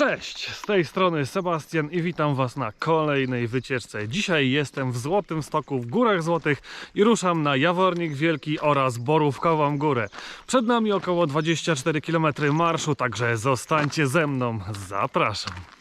Cześć, z tej strony Sebastian i witam Was na kolejnej wycieczce. Dzisiaj jestem w Złotym Stoku w Górach Złotych i ruszam na Jawornik Wielki oraz Borówkową Górę. Przed nami około 24 km marszu, także zostańcie ze mną. Zapraszam.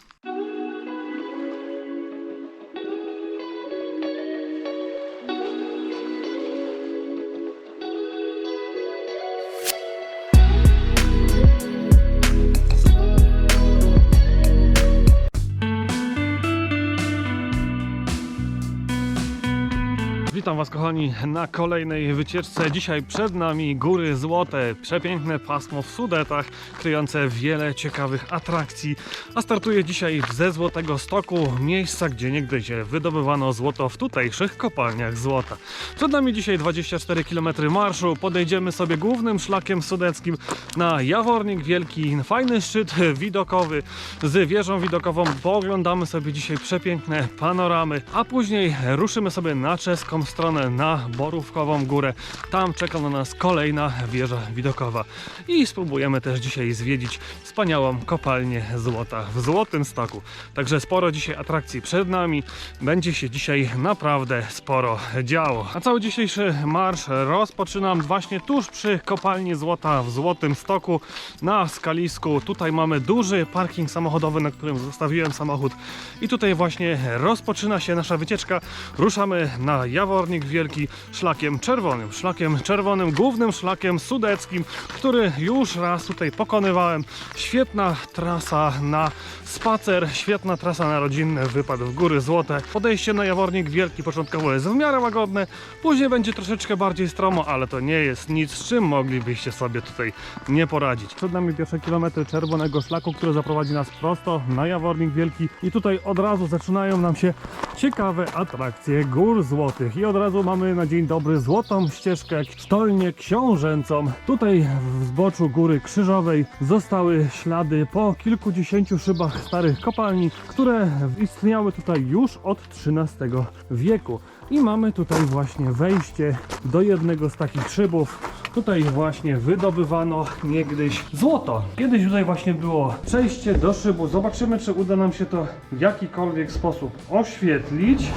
Was kochani na kolejnej wycieczce. Dzisiaj przed nami góry złote, przepiękne pasmo w Sudetach, kryjące wiele ciekawych atrakcji. A startuję dzisiaj ze Złotego Stoku, miejsca gdzie niegdyś wydobywano złoto w tutejszych kopalniach złota. Przed nami dzisiaj 24 km marszu. Podejdziemy sobie głównym szlakiem sudeckim na Jawornik Wielki, fajny szczyt widokowy z wieżą widokową. Pooglądamy sobie dzisiaj przepiękne panoramy, a później ruszymy sobie na czeską stronę, na Borówkową Górę. Tam czeka na nas kolejna wieża widokowa. I spróbujemy też dzisiaj zwiedzić wspaniałą kopalnię złota w Złotym Stoku. Także sporo dzisiaj atrakcji przed nami. Będzie się dzisiaj naprawdę sporo działo. A cały dzisiejszy marsz rozpoczynam właśnie tuż przy kopalni złota w Złotym Stoku na skalisku. Tutaj mamy duży parking samochodowy, na którym zostawiłem samochód. I tutaj właśnie rozpoczyna się nasza wycieczka. Ruszamy na Jawornik Wielki szlakiem czerwonym. Szlakiem czerwonym, głównym szlakiem sudeckim, który już raz tutaj pokonywałem. Świetna trasa na spacer, świetna trasa na rodzinny wypad w Góry Złote. Podejście na Jawornik Wielki początkowo jest w miarę łagodne, później będzie troszeczkę bardziej stromo, ale to nie jest nic, z czym moglibyście sobie tutaj nie poradzić. Przed nami pierwsze kilometry czerwonego szlaku, który zaprowadzi nas prosto na Jawornik Wielki i tutaj od razu zaczynają nam się ciekawe atrakcje Gór Złotych i od razu mamy na dzień dobry złotą ścieżkę sztolnię książęcą. Tutaj w zboczu Góry Krzyżowej zostały ślady po kilkudziesięciu szybach starych kopalni, które istniały tutaj już od XIII wieku. I mamy tutaj właśnie wejście do jednego z takich szybów. Tutaj właśnie wydobywano niegdyś złoto. Kiedyś tutaj właśnie było przejście do szybu. Zobaczymy, czy uda nam się to w jakikolwiek sposób oświetlić.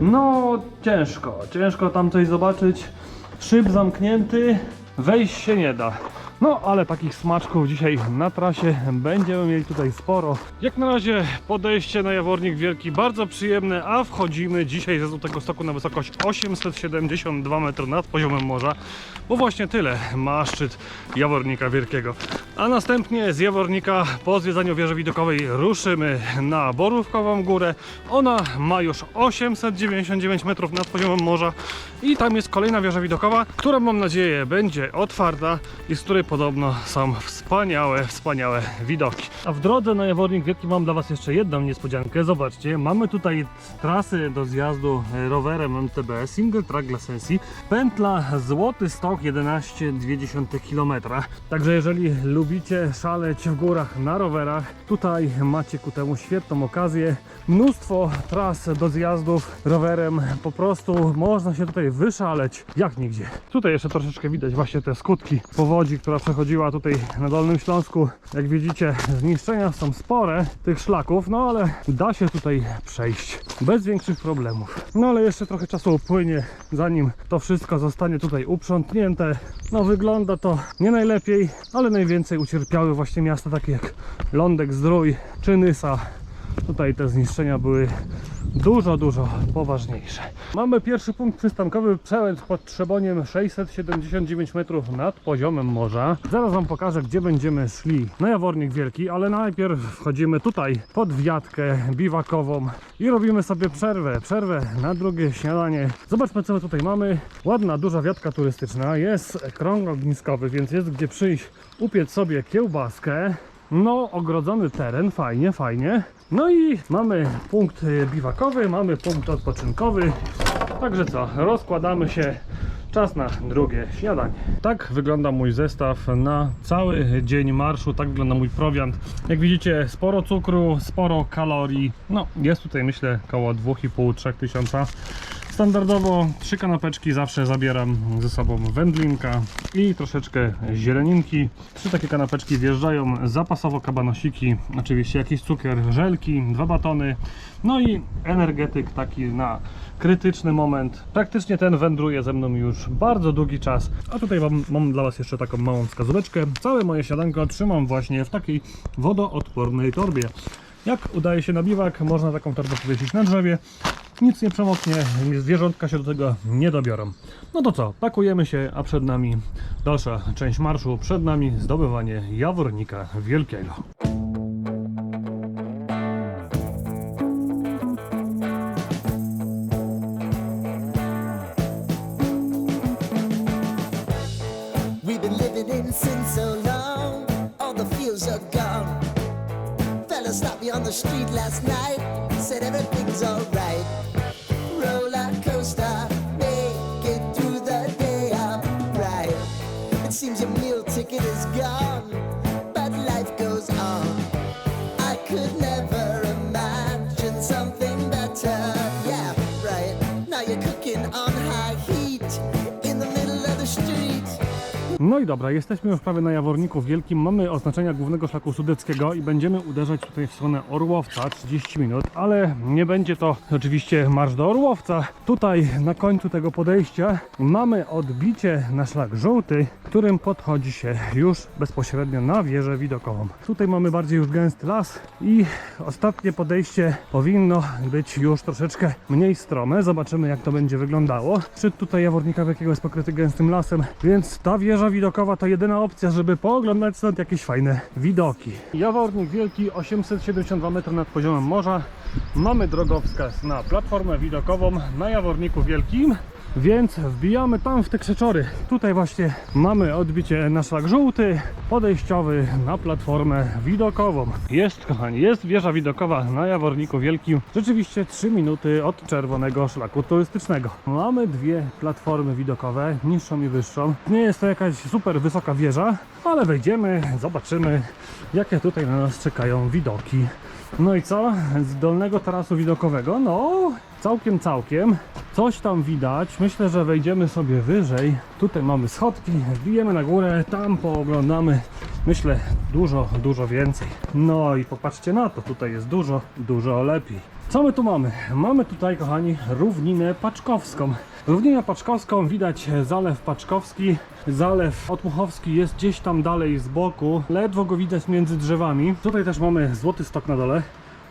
No, ciężko. Ciężko tam coś zobaczyć. Szyb zamknięty, wejść się nie da. No, ale takich smaczków dzisiaj na trasie będziemy mieli tutaj sporo. Jak na razie podejście na Jawornik Wielki bardzo przyjemne, a wchodzimy dzisiaj ze Złotego Stoku na wysokość 872 metrów nad poziomem morza, bo właśnie tyle ma szczyt Jawornika Wielkiego. A następnie z Jawornika po zwiedzaniu wieży widokowej ruszymy na Borówkową Górę. Ona ma już 899 metrów nad poziomem morza i tam jest kolejna wieża widokowa, która mam nadzieję będzie otwarta i z której podobno są wspaniałe, wspaniałe widoki. A w drodze na Jawornik Wielki mam dla Was jeszcze jedną niespodziankę. Zobaczcie, mamy tutaj trasy do zjazdu rowerem MTB, single track dla sesji. Pętla Złoty Stok 11,2 km. Także jeżeli lubicie szaleć w górach na rowerach, tutaj macie ku temu świetną okazję. Mnóstwo tras do zjazdów rowerem, po prostu można się tutaj wyszaleć jak nigdzie. Tutaj jeszcze troszeczkę widać właśnie te skutki powodzi, która przechodziła tutaj na Dolnym Śląsku. Jak widzicie, zniszczenia są spore tych szlaków, no ale da się tutaj przejść bez większych problemów. No ale jeszcze trochę czasu upłynie, zanim to wszystko zostanie tutaj uprzątnięte. No wygląda to nie najlepiej, ale najwięcej ucierpiały właśnie miasta takie jak Lądek Zdrój czy Nysa. Tutaj te zniszczenia były dużo, dużo poważniejsze. Mamy pierwszy punkt przystankowy przełęcz pod Trzeboniem 679 metrów nad poziomem morza. Zaraz Wam pokażę, gdzie będziemy szli na Jawornik Wielki, ale najpierw wchodzimy tutaj pod wiatkę biwakową i robimy sobie przerwę. Przerwę na drugie śniadanie. Zobaczmy, co my tutaj mamy. Ładna, duża wiatka turystyczna. Jest krąg ogniskowy, więc jest gdzie przyjść, upiec sobie kiełbaskę. No, ogrodzony teren, fajnie, fajnie. No i mamy punkt y, biwakowy, mamy punkt odpoczynkowy. Także co, rozkładamy się. Czas na drugie śniadanie. Tak wygląda mój zestaw na cały dzień marszu, tak wygląda mój prowiant. Jak widzicie, sporo cukru, sporo kalorii. No, jest tutaj myślę około 2,5-3 tysiąca. Standardowo trzy kanapeczki zawsze zabieram ze sobą wędlinka i troszeczkę zieleninki. Trzy takie kanapeczki wjeżdżają zapasowo kabanosiki, oczywiście jakiś cukier, żelki, dwa batony, no i energetyk taki na krytyczny moment. Praktycznie ten wędruje ze mną już bardzo długi czas. A tutaj mam, mam dla Was jeszcze taką małą wskazóweczkę. Całe moje siadanko trzymam właśnie w takiej wodoodpornej torbie. Jak udaje się na biwak, można taką torbę powiesić na drzewie. Nic nie przemoknie, zwierzątka się do tego nie dobiorą. No to co, pakujemy się, a przed nami dalsza część marszu. Przed nami zdobywanie Jawornika Wielkiego. Street last night, said everything's alright. No i dobra, jesteśmy już prawie na Jaworniku Wielkim. Mamy oznaczenia głównego szlaku sudeckiego i będziemy uderzać tutaj w stronę Orłowca 30 minut, ale nie będzie to oczywiście marsz do Orłowca. Tutaj na końcu tego podejścia mamy odbicie na szlak żółty, którym podchodzi się już bezpośrednio na wieżę widokową. Tutaj mamy bardziej już gęsty las i ostatnie podejście powinno być już troszeczkę mniej strome. Zobaczymy jak to będzie wyglądało. Szczyt tutaj Jawornika Wielkiego jest pokryty gęstym lasem, więc ta wieża widokowa to jedyna opcja, żeby pooglądać stąd jakieś fajne widoki. Jawornik Wielki 872 metry nad poziomem morza. Mamy drogowskaz na platformę widokową na Jaworniku Wielkim. Więc wbijamy tam w te krzeczory. Tutaj właśnie mamy odbicie na szlak żółty, podejściowy na platformę widokową. Jest, kochani, jest wieża widokowa na Jaworniku Wielkim. Rzeczywiście 3 minuty od czerwonego szlaku turystycznego. Mamy dwie platformy widokowe, niższą i wyższą. Nie jest to jakaś super wysoka wieża, ale wejdziemy, zobaczymy, jakie tutaj na nas czekają widoki. No i co? Z dolnego tarasu widokowego? No, całkiem, całkiem. Coś tam widać. Myślę, że wejdziemy sobie wyżej. Tutaj mamy schodki, wbijemy na górę, tam pooglądamy. Myślę, dużo, dużo więcej. No i popatrzcie na to, tutaj jest dużo, dużo lepiej. Co my tu mamy? Mamy tutaj, kochani, równinę paczkowską. Równinę paczkowską, widać zalew paczkowski. Zalew Otmuchowski jest gdzieś tam dalej z boku. Ledwo go widać między drzewami. Tutaj też mamy złoty stok na dole.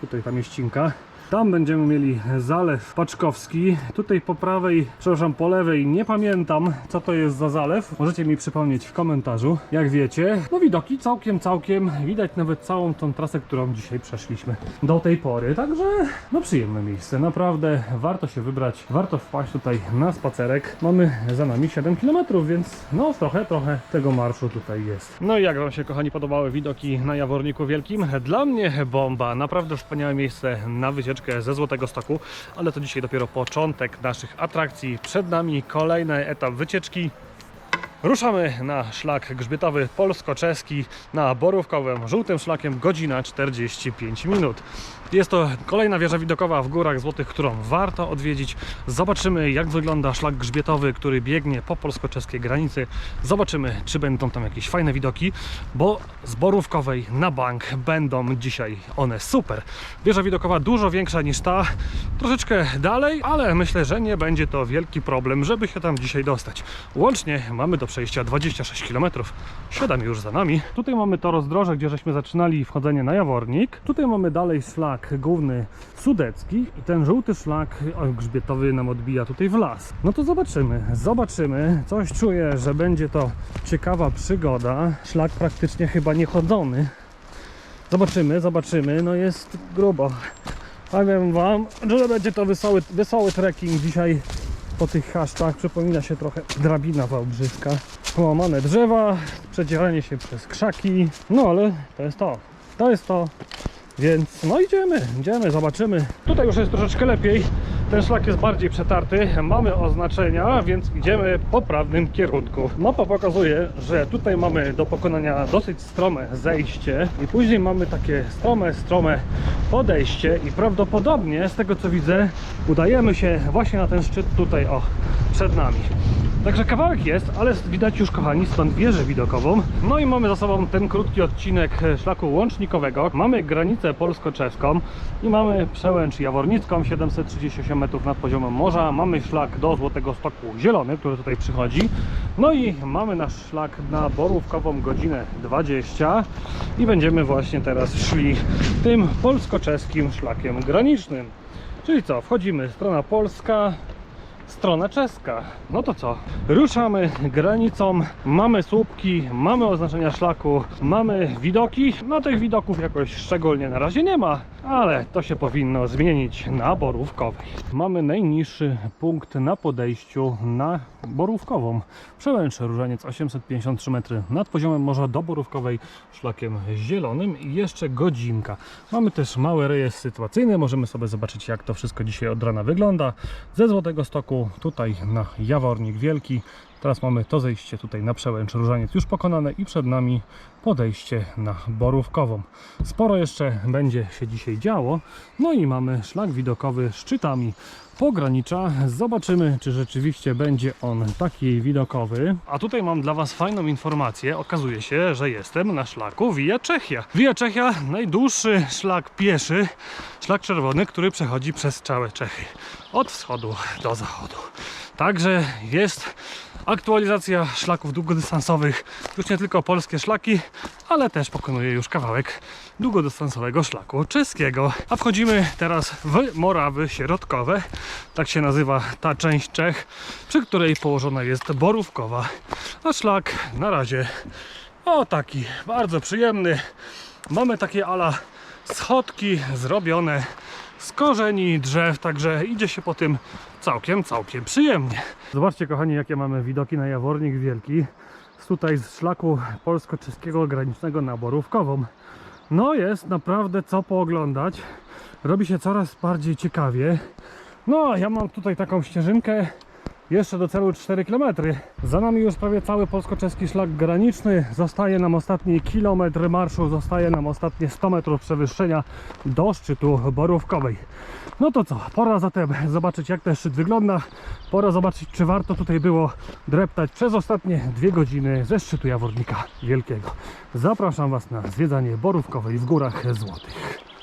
Tutaj ta mieścinka. Tam będziemy mieli zalew Paczkowski. Tutaj po prawej, przepraszam, po lewej nie pamiętam co to jest za zalew. Możecie mi przypomnieć w komentarzu, jak wiecie. No widoki całkiem, całkiem. Widać nawet całą tą trasę, którą dzisiaj przeszliśmy do tej pory. Także no przyjemne miejsce. Naprawdę warto się wybrać. Warto wpaść tutaj na spacerek. Mamy za nami 7 km, więc no trochę, trochę tego marszu tutaj jest. No i jak Wam się kochani podobały widoki na Jaworniku Wielkim? Dla mnie bomba. Naprawdę wspaniałe miejsce na wycieczkę ze Złotego Stoku, ale to dzisiaj dopiero początek naszych atrakcji. Przed nami kolejny etap wycieczki. Ruszamy na szlak grzbietowy polsko-czeski na Borówkowym, żółtym szlakiem godzina 45 minut. Jest to kolejna wieża widokowa w Górach Złotych, którą warto odwiedzić. Zobaczymy jak wygląda szlak grzbietowy, który biegnie po polsko-czeskiej granicy. Zobaczymy czy będą tam jakieś fajne widoki, bo z Borówkowej na bank będą dzisiaj one super. Wieża widokowa dużo większa niż ta, troszeczkę dalej, ale myślę, że nie będzie to wielki problem, żeby się tam dzisiaj dostać. Łącznie mamy do przejścia 26 km, 7 już za nami. Tutaj mamy to rozdroże, gdzie żeśmy zaczynali wchodzenie na Jawornik. Tutaj mamy dalej szlak główny sudecki i ten żółty szlak grzbietowy nam odbija tutaj w las. No to zobaczymy, zobaczymy. Coś czuję, że będzie to ciekawa przygoda. Szlak praktycznie chyba niechodzony. Zobaczymy, zobaczymy. No jest grubo. Powiem wam, że będzie to wesoły, wesoły trekking dzisiaj po tych chaszczach. Przypomina się trochę drabina wałbrzyska. Połamane drzewa, przedzieranie się przez krzaki. No ale to jest to. To jest to. Więc no idziemy, idziemy, zobaczymy. Tutaj już jest troszeczkę lepiej. Ten szlak jest bardziej przetarty. Mamy oznaczenia, więc idziemy po prawnym kierunku. Mapa pokazuje, że tutaj mamy do pokonania dosyć strome zejście i później mamy takie strome, strome podejście i prawdopodobnie z tego co widzę udajemy się właśnie na ten szczyt tutaj o przed nami. Także kawałek jest, ale widać już kochani stąd wieżę widokową. No i mamy za sobą ten krótki odcinek szlaku łącznikowego. Mamy granicę polsko-czeską i mamy przełęcz jawornicką 738 metrów nad poziomem morza. Mamy szlak do Złotego Stoku Zielony, który tutaj przychodzi. No i mamy nasz szlak na Borówkową godzinę 20 i będziemy właśnie teraz szli tym polsko-czeskim szlakiem granicznym. Czyli co, wchodzimy strona polska, strona czeska. No to co? Ruszamy granicą, mamy słupki, mamy oznaczenia szlaku, mamy widoki. No tych widoków jakoś szczególnie na razie nie ma, ale to się powinno zmienić na Borówkowej. Mamy najniższy punkt na podejściu na Borówkową. Przełęcz Różaniec 853 metry nad poziomem morza do Borówkowej szlakiem zielonym i jeszcze godzinka. Mamy też mały rejestr sytuacyjny, możemy sobie zobaczyć jak to wszystko dzisiaj od rana wygląda. Ze Złotego Stoku tutaj na Jawornik Wielki. Teraz mamy to zejście tutaj na przełęcz Różaniec już pokonane i przed nami podejście na Borówkową. Sporo jeszcze będzie się dzisiaj działo. No i mamy szlak widokowy szczytami pogranicza. Zobaczymy, czy rzeczywiście będzie on taki widokowy. A tutaj mam dla Was fajną informację. Okazuje się, że jestem na szlaku Via Czechia. Via Czechia najdłuższy szlak pieszy, szlak czerwony, który przechodzi przez całe Czechy. Od wschodu do zachodu. Także jest aktualizacja szlaków długodystansowych. Już nie tylko polskie szlaki, ale też pokonuje już kawałek długodystansowego szlaku czeskiego. A wchodzimy teraz w Morawy Środkowe. Tak się nazywa ta część Czech, przy której położona jest Borówkowa. A szlak na razie o taki bardzo przyjemny. Mamy takie ala schodki zrobione z korzeni drzew, także idzie się po tym całkiem, całkiem przyjemnie. Zobaczcie kochani, jakie mamy widoki na Jawornik Wielki. Tutaj z szlaku polsko-czeskiego granicznego na Borówkową. No jest naprawdę co pooglądać. Robi się coraz bardziej ciekawie. No, a ja mam tutaj taką ścieżynkę jeszcze do celu 4 km. Za nami już prawie cały polsko-czeski szlak graniczny. Zostaje nam ostatni kilometr marszu, zostaje nam ostatnie 100 metrów przewyższenia do szczytu Borówkowej. No to co, pora zatem zobaczyć jak ten szczyt wygląda. Pora zobaczyć czy warto tutaj było dreptać przez ostatnie dwie godziny ze szczytu Jawornika Wielkiego. Zapraszam Was na zwiedzanie Borówkowej w Górach Złotych.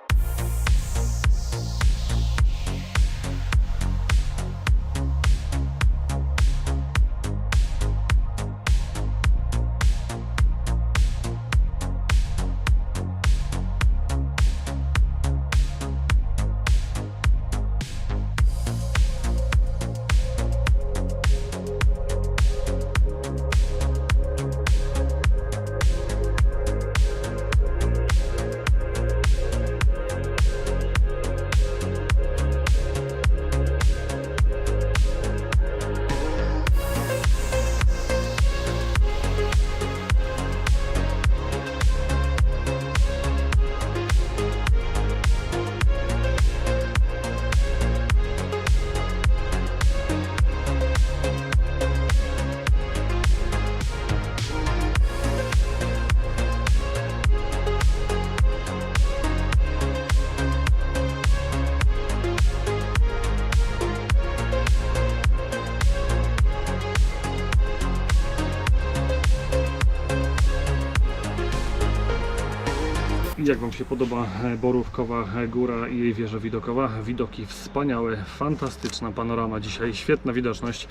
Się podoba e, Borówkowa e, Góra i jej wieża widokowa? Widoki wspaniałe, fantastyczna panorama dzisiaj, świetna widoczność.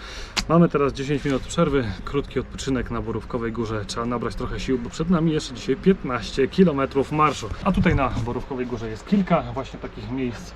Mamy teraz 10 minut przerwy, krótki odpoczynek na Borówkowej Górze. Trzeba nabrać trochę sił, bo przed nami jeszcze dzisiaj 15 km marszu. A tutaj na Borówkowej Górze jest kilka właśnie takich miejsc,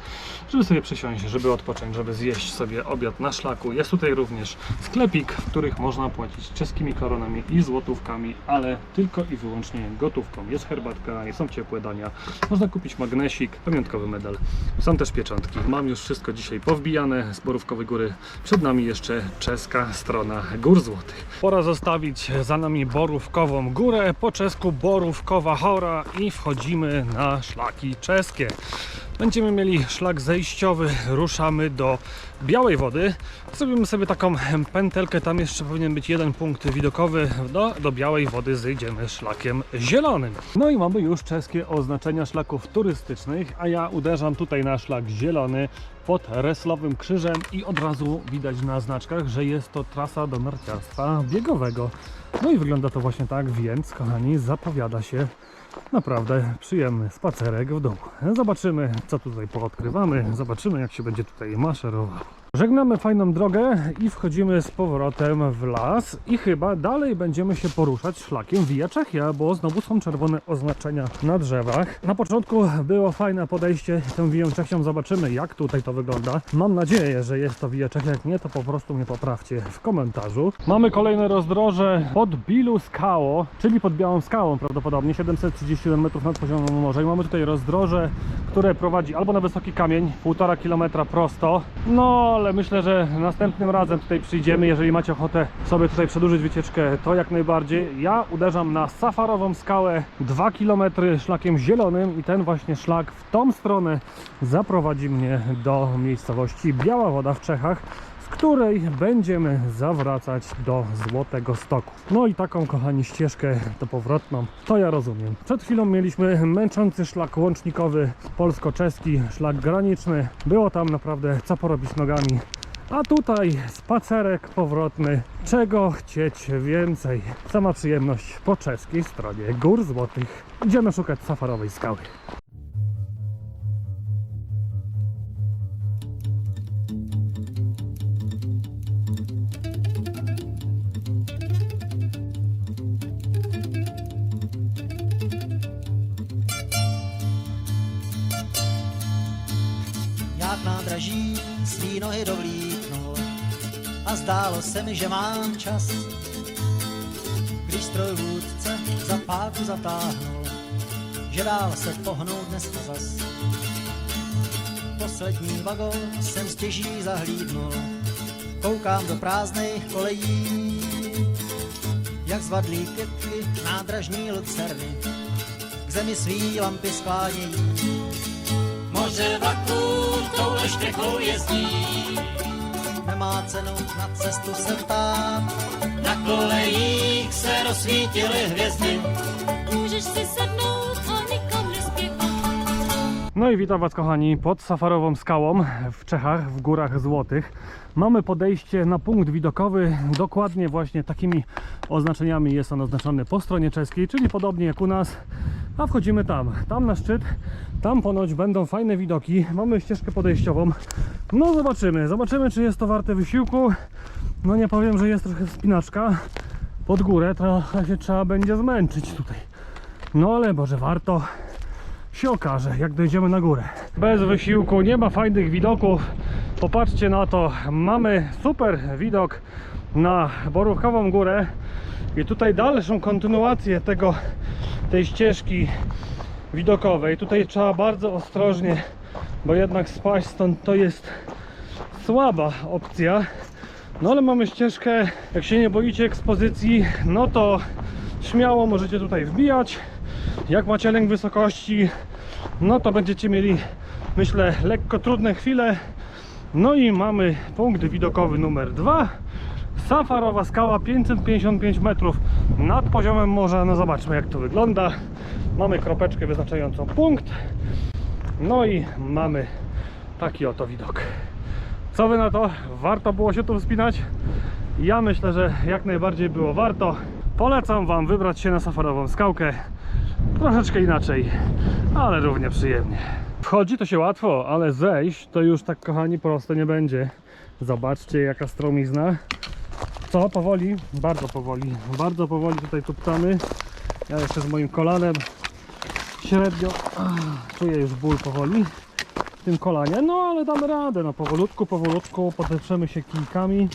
żeby sobie przysiąść, żeby odpocząć, żeby zjeść sobie obiad na szlaku. Jest tutaj również sklepik, w których można płacić czeskimi koronami i złotówkami, ale tylko i wyłącznie gotówką. Jest herbatka, są ciepłe dania, można kupić magnesik, pamiątkowy medal. Są też pieczątki. Mam już wszystko dzisiaj powbijane z Borówkowej Góry. Przed nami jeszcze czeska strona Gór Złotych. Pora zostawić za nami Borówkową Górę, po czesku Borówkowa Chora i wchodzimy na szlaki czeskie. Będziemy mieli szlak zejściowy, ruszamy do Białej Wody. Zrobimy sobie taką pętelkę, tam jeszcze powinien być jeden punkt widokowy. Do, do Białej Wody zejdziemy szlakiem zielonym. No i mamy już czeskie oznaczenia szlaków turystycznych, a ja uderzam tutaj na szlak zielony pod Reslowym Krzyżem i od razu widać na znaczkach, że jest to trasa do narciarstwa biegowego. No i wygląda to właśnie tak, więc kochani, zapowiada się naprawdę przyjemny spacerek w domu. Zobaczymy, co tutaj poodkrywamy, zobaczymy, jak się będzie tutaj maszerowało. Żegnamy fajną drogę i wchodzimy z powrotem w las i chyba dalej będziemy się poruszać szlakiem Via Czechia, bo znowu są czerwone oznaczenia na drzewach. Na początku było fajne podejście tą Vią Czechią, zobaczymy jak tutaj to wygląda. Mam nadzieję, że jest to Via Czechia, jak nie to po prostu mnie poprawcie w komentarzu. Mamy kolejne rozdroże pod Bilu Skało, czyli pod Białą Skałą prawdopodobnie, 731 metrów nad poziomem morza i mamy tutaj rozdroże, które prowadzi albo na wysoki kamień, 1,5 km prosto, no ale myślę, że następnym razem tutaj przyjdziemy, jeżeli macie ochotę sobie tutaj przedłużyć wycieczkę, to jak najbardziej. Ja uderzam na safarową skałę 2 km szlakiem zielonym i ten właśnie szlak w tą stronę zaprowadzi mnie do miejscowości Biała Woda w Czechach której będziemy zawracać do Złotego Stoku. No i taką, kochani, ścieżkę to powrotną, to ja rozumiem. Przed chwilą mieliśmy męczący szlak łącznikowy, polsko-czeski, szlak graniczny. Było tam naprawdę co porobić nogami. A tutaj spacerek powrotny. Czego chcieć więcej? Sama przyjemność po czeskiej stronie Gór Złotych. Idziemy szukać safarowej skały. Zdálo se mi, že mám čas. Když strojvůdce za páku zatáhnul, že dál se pohnout dneska zas. Poslední vagón jsem stěží zahlídnul, koukám do prázdných kolejí, jak zvadlí kytky nádražní lucerny k zemi svý lampy sklánějí. Moře vlaků touhle štěkou jezdí. Nemá cenu na cestu se ptát. Na kolejích se rozsvítily hvězdy. Můžeš si sednout a nikom nespěchat. No i witam Was kochani pod safarową skałą w Czechach, w Górach Złotych. Mamy podejście na punkt widokowy, dokładnie właśnie takimi oznaczeniami jest on oznaczony po stronie czeskiej, czyli podobnie jak u nas. A wchodzimy tam, tam na szczyt, tam ponoć będą fajne widoki. Mamy ścieżkę podejściową. No zobaczymy, zobaczymy czy jest to warte wysiłku. No nie powiem, że jest trochę wspinaczka pod górę, trochę się trzeba będzie zmęczyć tutaj. No ale może warto się okaże, jak dojdziemy na górę. Bez wysiłku, nie ma fajnych widoków. Popatrzcie na to, mamy super widok na Borówkową Górę i tutaj dalszą kontynuację tego, tej ścieżki widokowej. Tutaj trzeba bardzo ostrożnie, bo jednak spaść stąd to jest słaba opcja. No ale mamy ścieżkę, jak się nie boicie ekspozycji, no to śmiało możecie tutaj wbijać. Jak macie lęk wysokości, no to będziecie mieli, myślę, lekko trudne chwile. No i mamy punkt widokowy numer 2. Safarowa skała 555 metrów nad poziomem morza. No zobaczmy jak to wygląda. Mamy kropeczkę wyznaczającą punkt. No i mamy taki oto widok. Co wy na to? Warto było się tu wspinać? Ja myślę, że jak najbardziej było warto. Polecam wam wybrać się na safarową skałkę. Troszeczkę inaczej, ale równie przyjemnie. Wchodzi to się łatwo, ale zejść to już tak kochani prosto nie będzie. Zobaczcie jaka stromizna. Co? Powoli? Bardzo powoli. Bardzo powoli tutaj tuptamy. Ja jeszcze z moim kolanem średnio czuję już ból powoli w tym kolanie. No ale damy radę, no powolutku, powolutku podeprzemy się kijkami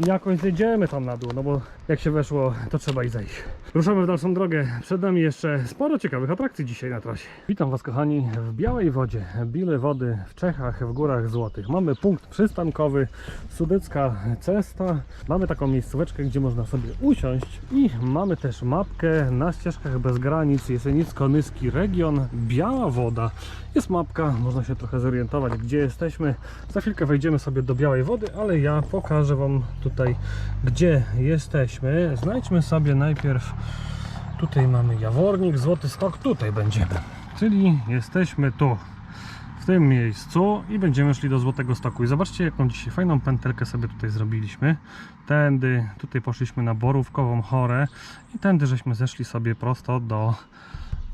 i jakoś zejdziemy tam na dół, no bo jak się weszło, to trzeba i zejść. Ruszamy w dalszą drogę. Przed nami jeszcze sporo ciekawych atrakcji dzisiaj na trasie. Witam Was kochani w Białej Wodzie, Bile Wody w Czechach, w Górach Złotych. Mamy punkt przystankowy, Sudecka Cesta. Mamy taką miejscóweczkę, gdzie można sobie usiąść i mamy też mapkę na ścieżkach bez granic Jesenicko-Nyski region Biała Woda. Jest mapka, można się trochę zorientować, gdzie jesteśmy. Za chwilkę wejdziemy sobie do Białej Wody, ale ja pokażę Wam tutaj, gdzie jesteśmy. Znajdźmy sobie najpierw, tutaj mamy Jawornik, Złoty Stok, tutaj będziemy. Czyli jesteśmy tu, w tym miejscu i będziemy szli do Złotego Stoku. I zobaczcie, jaką dzisiaj fajną pętelkę sobie tutaj zrobiliśmy. Tędy, tutaj poszliśmy na Borówkową Chorę i tędy żeśmy zeszli sobie prosto do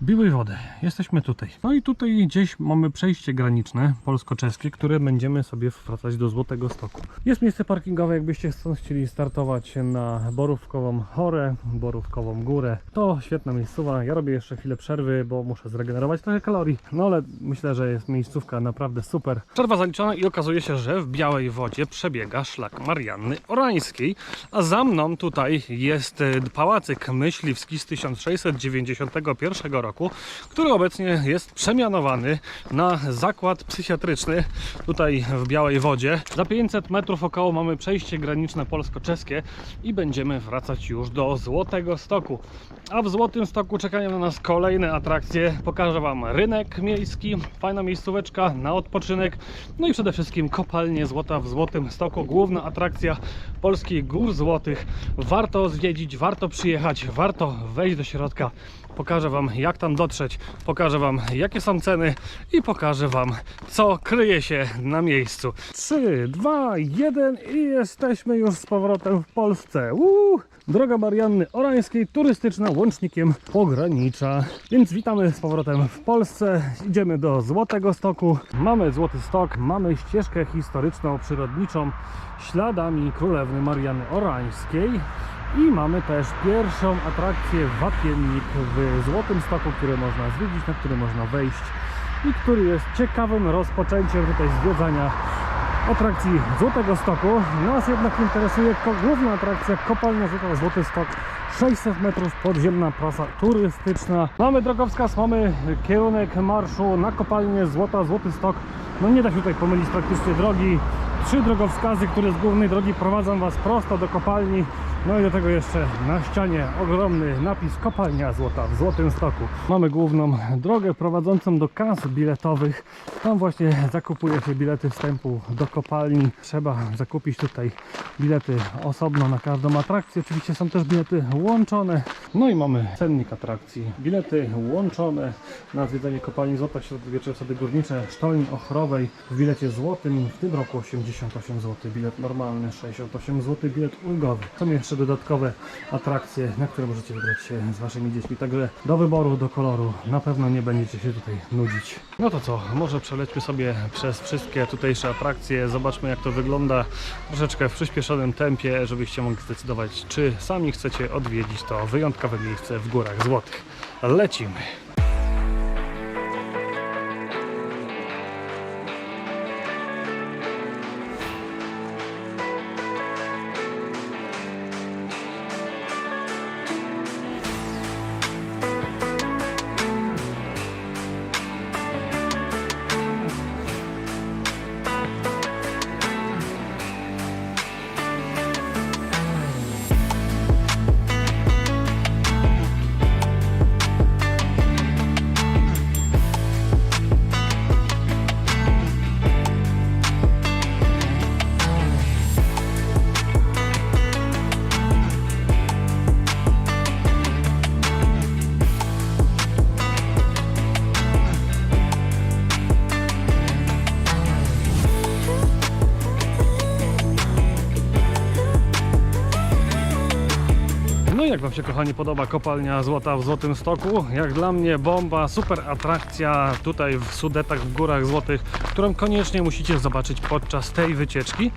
Biłej Wody. Jesteśmy tutaj. No i tutaj gdzieś mamy przejście graniczne polsko-czeskie, które będziemy sobie wracać do Złotego Stoku. Jest miejsce parkingowe, jakbyście stąd chcieli startować na Borówkową Chorę, Borówkową Górę. To świetna miejscowa. Ja robię jeszcze chwilę przerwy, bo muszę zregenerować trochę kalorii. No ale myślę, że jest miejscówka naprawdę super. Przerwa zaliczona i okazuje się, że w Białej Wodzie przebiega szlak Marianny Orańskiej, a za mną tutaj jest e, pałacyk myśliwski z 1691 roku, który obecnie jest przemianowany na zakład psychiatryczny tutaj w Białej Wodzie. Za 500 metrów około mamy przejście graniczne polsko-czeskie i będziemy wracać już do Złotego Stoku. A w Złotym Stoku czekają na nas kolejne atrakcje. Pokażę Wam rynek miejski, fajna miejscóweczka na odpoczynek, no i przede wszystkim kopalnie złota w Złotym Stoku. Główna atrakcja polskich gór złotych. Warto zwiedzić, warto przyjechać, warto wejść do środka. Pokażę Wam jak tam dotrzeć, pokażę Wam jakie są ceny i pokażę Wam co kryje się na miejscu. 3, 2, 1 i jesteśmy już z powrotem w Polsce. Uuu! Droga Marianny Orańskiej, turystyczna łącznikiem pogranicza. Więc witamy z powrotem w Polsce. Idziemy do Złotego Stoku. Mamy Złoty Stok, mamy ścieżkę historyczną, przyrodniczą śladami królewny Marianny Orańskiej. I mamy też pierwszą atrakcję Wapiennik w Złotym Stoku, który można zwiedzić, na który można wejść i który jest ciekawym rozpoczęciem tutaj zwiedzania atrakcji Złotego Stoku. Nas jednak interesuje główna atrakcja kopalnia Złota Złoty Stok. 600 metrów podziemna prasa turystyczna. Mamy drogowskaz, mamy kierunek marszu na kopalnię Złota Złoty Stok. No nie da się tutaj pomylić praktycznie drogi. Trzy drogowskazy, które z głównej drogi prowadzą Was prosto do kopalni. No i do tego jeszcze na ścianie ogromny napis Kopalnia Złota w Złotym Stoku. Mamy główną drogę prowadzącą do kas biletowych. Tam właśnie zakupuje się bilety wstępu do kopalni. Trzeba zakupić tutaj bilety osobno na każdą atrakcję. Oczywiście są też bilety łączone. No i mamy cennik atrakcji. Bilety łączone na zwiedzanie kopalni Złota, średniowieczne osady górnicze, sztolni ochrowej w bilecie złotym. W tym roku 88 zł, bilet normalny 68 zł, bilet ulgowy. Są jeszcze dodatkowe atrakcje, na które możecie wybrać się z waszymi dziećmi. Także do wyboru, do koloru na pewno nie będziecie się tutaj nudzić. No to co, może przelećmy sobie przez wszystkie tutejsze atrakcje, zobaczmy jak to wygląda troszeczkę w przyspieszonym tempie, żebyście mogli zdecydować, czy sami chcecie odwiedzić to wyjątkowe miejsce w Górach Złotych. Lecimy! Jak Wam się kochani podoba kopalnia złota w Złotym Stoku? Jak dla mnie bomba, super atrakcja tutaj w Sudetach, w Górach Złotych, którą koniecznie musicie zobaczyć podczas tej wycieczki.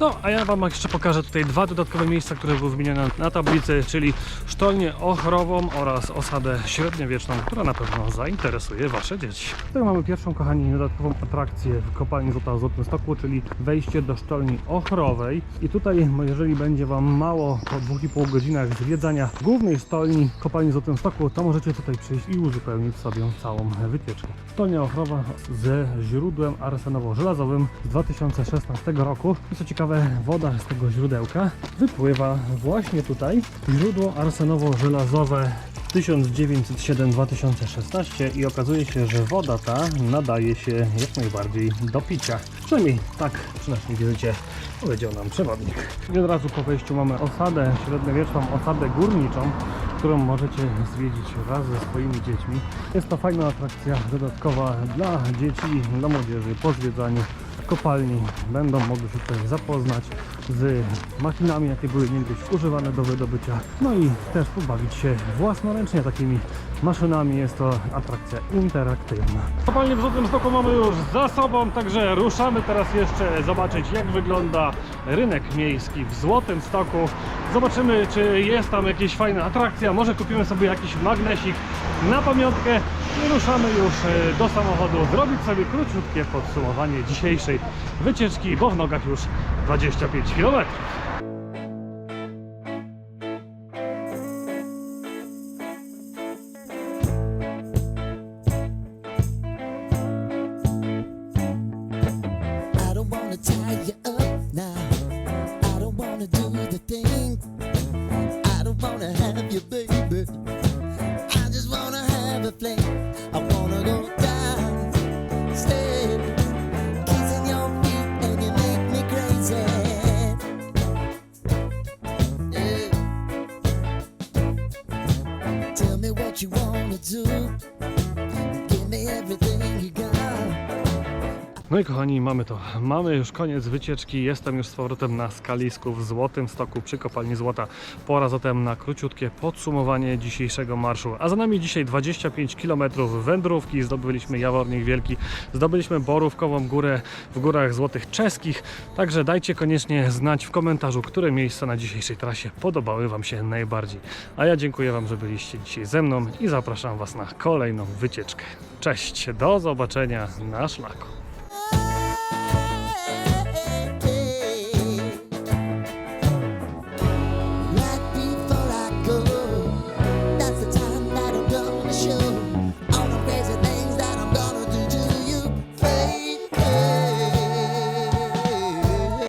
No a ja Wam jeszcze pokażę tutaj dwa dodatkowe miejsca, które były wymienione na tablicy, czyli sztolnię ochrową oraz osadę średniowieczną, która na pewno zainteresuje Wasze dzieci. Tutaj mamy pierwszą kochani dodatkową atrakcję w kopalni złota w Złotym Stoku, czyli wejście do sztolni ochrowej. I tutaj jeżeli będzie Wam mało po 2,5 godzinach zwiedzania zwiedzania głównej stolni kopalni Złotym Stoku, to możecie tutaj przyjść i uzupełnić sobie całą wycieczkę. Stolnia ochrowa ze źródłem arsenowo-żelazowym z 2016 roku. I co ciekawe, woda z tego źródełka wypływa właśnie tutaj. Źródło arsenowo-żelazowe 1907-2016 i okazuje się, że woda ta nadaje się jak najbardziej do picia. Przynajmniej tak przy naszej wizycie powiedział nam przewodnik. I od razu po wejściu mamy osadę średniowieczną, osadę górniczą, którą możecie zwiedzić wraz ze swoimi dziećmi. Jest to fajna atrakcja dodatkowa dla dzieci, dla młodzieży po zwiedzaniu kopalni. Będą mogli się tutaj zapoznać z machinami, jakie były niegdyś używane do wydobycia. No i też pobawić się własnoręcznie takimi maszynami. Jest to atrakcja interaktywna. Kopalnię w Złotym Stoku mamy już za sobą, także ruszamy teraz jeszcze zobaczyć jak wygląda rynek miejski w Złotym Stoku. Zobaczymy czy jest tam jakieś fajna atrakcja, może kupimy sobie jakiś magnesik na pamiątkę i ruszamy już e, do samochodu zrobić sobie króciutkie podsumowanie dzisiejszej wycieczki, bo w nogach już 25 km. No i kochani, mamy to. Mamy już koniec wycieczki. Jestem już z powrotem na skalisku w Złotym Stoku przy kopalni Złota. Pora zatem na króciutkie podsumowanie dzisiejszego marszu. A za nami dzisiaj 25 km wędrówki. Zdobyliśmy Jawornik Wielki, zdobyliśmy Borówkową Górę w Górach Złotych Czeskich. Także dajcie koniecznie znać w komentarzu, które miejsca na dzisiejszej trasie podobały Wam się najbardziej. A ja dziękuję Wam, że byliście dzisiaj ze mną i zapraszam Was na kolejną wycieczkę. Cześć, do zobaczenia na szlaku.